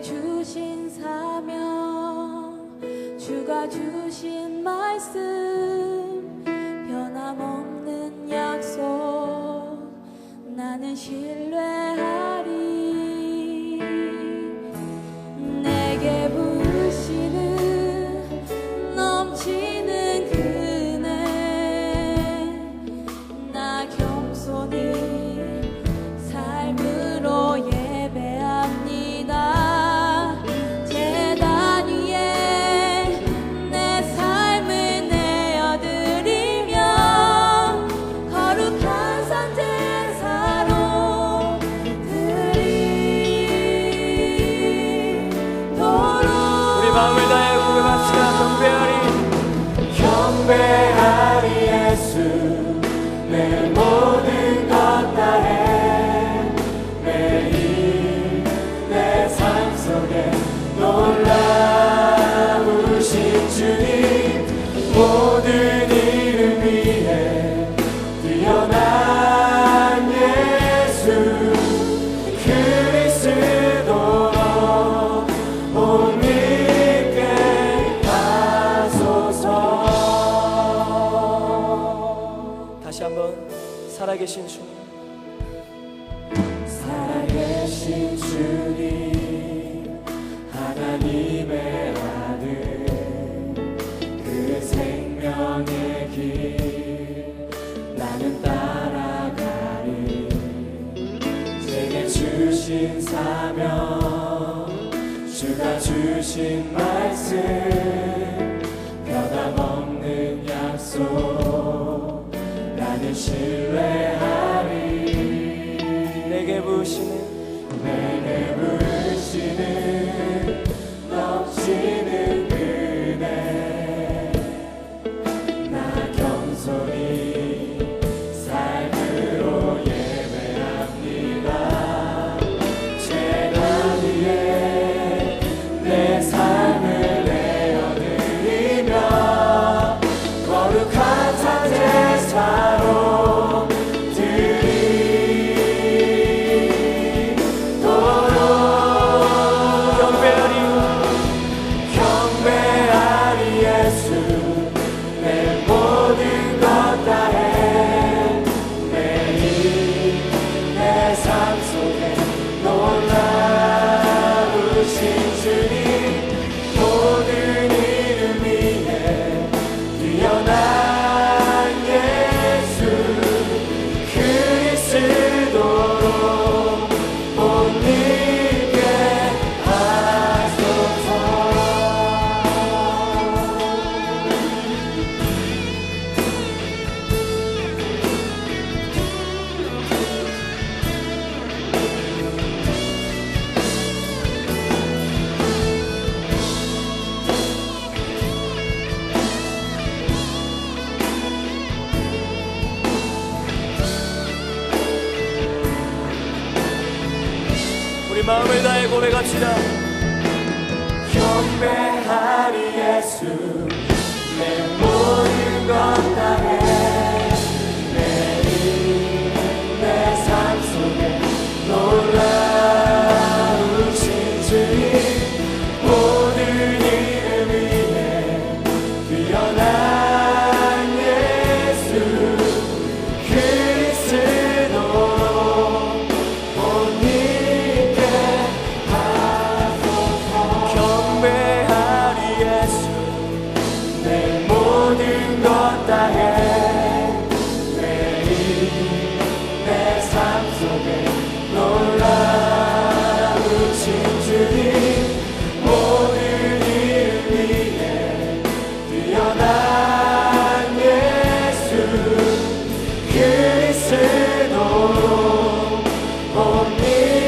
주신 사명 주가 주신 말씀 변함없는 약속 나는 신뢰하리. 내게 부르시는 넘치 예배하리 예수. 내 살아계신 주. 살아계신 주님 하나님의 아들 그 생명의 길 나는 따라가리. 제게 주신 사명 주가 주신 말씀 우리 마음을 다해 고백합시다. 경배하리 예수 내 모든 것 다해. for me.